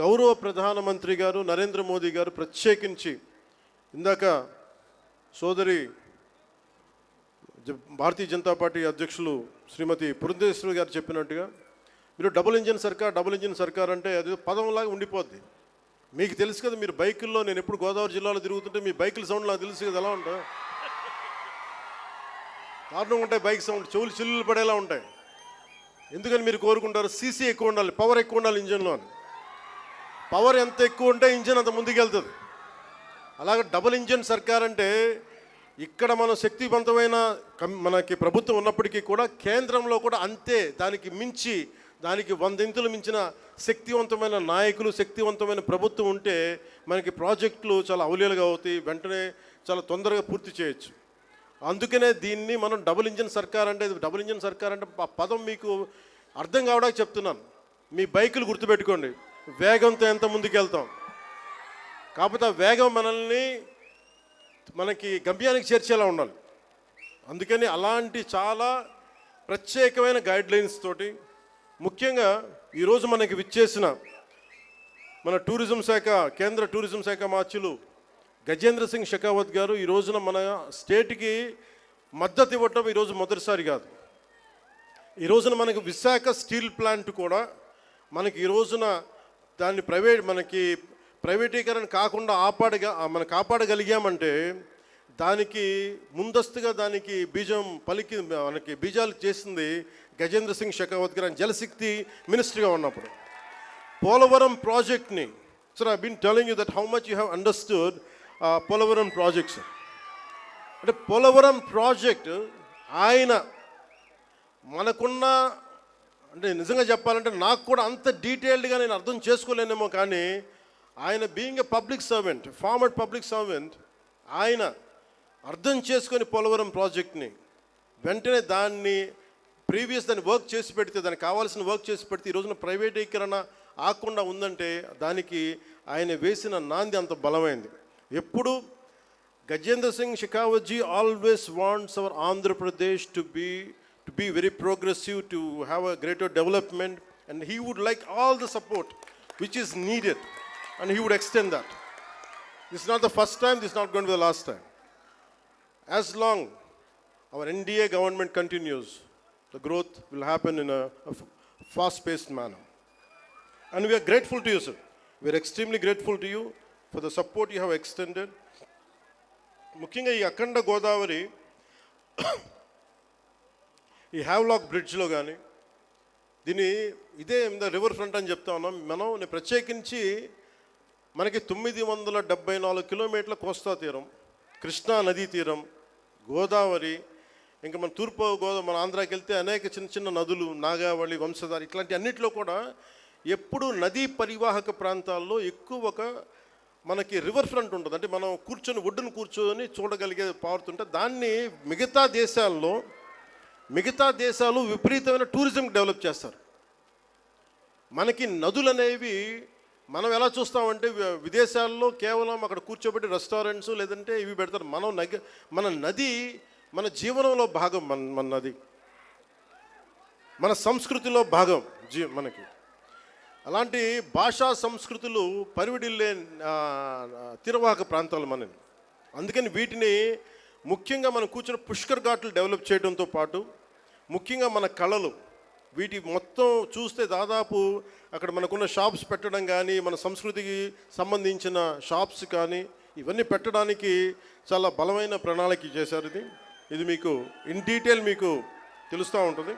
గౌరవ ప్రధానమంత్రి గారు నరేంద్ర మోదీ గారు ప్రత్యేకించి ఇందాక సోదరి జ- భారతీయ జనతా పార్టీ అధ్యక్షులు శ్రీమతి పురంధేశ్వరి గారు చెప్పినట్టుగా మీరు డబుల్ ఇంజిన్ సర్కార్ డబుల్ ఇంజిన్ సర్కార్ అంటే అది పదంలాగా ఉండిపోద్ది. మీకు తెలుసు కదా మీరు బైకుల్లో నేను ఎప్పుడు గోదావరి జిల్లాలో తిరుగుతుంటే మీ బైకుల సౌండ్ నాకు తెలుసు కదా ఎలా ఉంటాయి? దారుణంగా ఉంటాయి బైక్ సౌండ్ చెవులు చిల్లులు పడేలా ఉంటాయి. ఎందుకని మీరు కోరుకుంటారు? సీసీ ఎక్కువ ఉండాలి పవర్ ఎక్కువ ఉండాలి ఇంజన్లో అని. పవర్ ఎంత ఎక్కువ ఉంటే ఇంజన్ అంత ముందుకెళ్తుంది. అలాగే డబుల్ ఇంజన్ సర్కార్ అంటే ఇక్కడ మనం శక్తివంతమైన కం- మనకి ప్రభుత్వం ఉన్నప్పటికీ కూడా కేంద్రంలో కూడా అంతే దానికి మించి దానికి వందింతులు మించిన శక్తివంతమైన నాయకులు శక్తివంతమైన ప్రభుత్వం ఉంటే మనకి ప్రాజెక్టులు చాలా అవలీలుగా అవుతాయి వెంటనే చాలా తొందరగా పూర్తి చేయొచ్చు. అందుకనే దీన్ని మనం డబుల్ ఇంజిన్ సర్కార్ అంటే డబుల్ ఇంజిన్ సర్కార్ అంటే ఆ పదం మీకు అర్థం కావడానికి చెప్తున్నాను. మీ బైకులు గుర్తుపెట్టుకోండి. వేగంతో ఎంత ముందుకెళ్తాం? కాకపోతే ఆ వేగం మనల్ని మనకి గమ్యానికి చేర్చేలా ఉండాలి. అందుకని అలాంటి చాలా ప్రత్యేకమైన గైడ్ లైన్స్ తోటి ముఖ్యంగా ఈరోజు మనకి విచ్చేసిన మన టూరిజం శాఖ కేంద్ర టూరిజం శాఖ మార్చులు గజేంద్ర సింగ్ షెకావత్ గారు ఈ రోజున మన స్టేట్కి మద్దతు ఇవ్వటం ఈరోజు మొదటిసారి కాదు. ఈ రోజున మనకు విశాఖ స్టీల్ ప్లాంట్ కూడా మనకి ఈ రోజున దాన్ని ప్రైవేట్ మనకి ప్రైవేటీకరణ కాకుండా ఆపాడగా మనం కాపాడగలిగామంటే దానికి ముందస్తుగా దానికి బీజం పలికి మనకి బీజాలు చేసింది గజేంద్ర సింగ్ షెకావత్ గారు జలశక్తి మినిస్టర్గా ఉన్నప్పుడు. పోలవరం ప్రాజెక్ట్ని sir I been telling you that how much you have understood Polavaram projects. అంటే పోలవరం ప్రాజెక్ట్ ఆయన మనకున్న అంటే నిజంగా చెప్పాలంటే నాకు కూడా అంత డీటెయిల్డ్గా నేను అర్థం చేసుకోలేనేమో కానీ ఆయన being a public servant former public servant ఆయన అర్థం చేసుకొని పోలవరం ప్రాజెక్ట్ని వెంటనే దాన్ని ప్రీవియస్ దాన్ని వర్క్ చేసి పెడితే దానికి కావాల్సిన వర్క్ చేసి పెడితే ఈ రోజున ప్రైవేటీకరణ ఆకుండా ఉందంటే దానికి ఆయన వేసిన నాంది అంత బలమైంది. ఎప్పుడు Gajendra Singh Shekhawatji always wants our Andhra Pradesh to be to be to be very progressive, to have a greater development, and he would like all the support which is needed, and he would extend that. This is not the first time, this is not going to be the last time. As long our NDA government continues, the growth will happen in a, a f- fast-paced manner. And we are grateful to you, sir. We are extremely grateful to you for the support you have extended. ముఖ్యంగా ఈ అఖండ గోదావరి ఈ Havelock బ్రిడ్జ్లో కానీ దీని ఇదే river front అని చెప్తా ఉన్నాం. మనం ప్రత్యేకించి మనకి తొమ్మిది వందల డెబ్బై నాలుగు కిలోమీటర్ల కోస్తా తీరం కృష్ణా నదీ తీరం గోదావరి ఇంకా మన తూర్పు గోదావరి మన ఆంధ్రాకి వెళ్తే అనేక చిన్న చిన్న నదులు నాగావళి వంశధార ఇట్లాంటి అన్నిట్లో కూడా ఎప్పుడు నదీ పరివాహక ప్రాంతాల్లో ఎక్కువ ఒక మనకి రివర్ ఫ్రంట్ ఉంటుంది. అంటే మనం కూర్చొని ఒడ్డును కూర్చొని చూడగలిగే పారుతుంటే దాన్ని మిగతా దేశాల్లో మిగతా దేశాలు విపరీతమైన టూరిజం డెవలప్ చేస్తారు. మనకి నదులు అనేవి మనం ఎలా చూస్తామంటే విదేశాల్లో కేవలం అక్కడ కూర్చోబెట్టి రెస్టారెంట్స్ లేదంటే ఇవి పెడతారు. మనం నగ మన నది మన జీవనంలో భాగం మన మన నది. మన సంస్కృతిలో భాగం జీ మనకి. అలాంటి భాషా సంస్కృతులు పరివిడిల్లే తీరవాహక ప్రాంతాలు మనవి. అందుకని వీటిని ముఖ్యంగా మనం కూర్చున్న పుష్కర్ ఘాట్లు డెవలప్ చేయడంతో పాటు ముఖ్యంగా మన కళలు వీటి మొత్తం చూస్తే దాదాపు అక్కడ మనకున్న షాప్స్ పెట్టడం కానీ మన సంస్కృతికి సంబంధించిన షాప్స్ కానీ ఇవన్నీ పెట్టడానికి చాలా బలమైన ప్రణాళిక చేశారు ఇది. ఇది మీకు ఇన్ డీటెయిల్ మీకు తెలుస్తూ ఉంటుంది.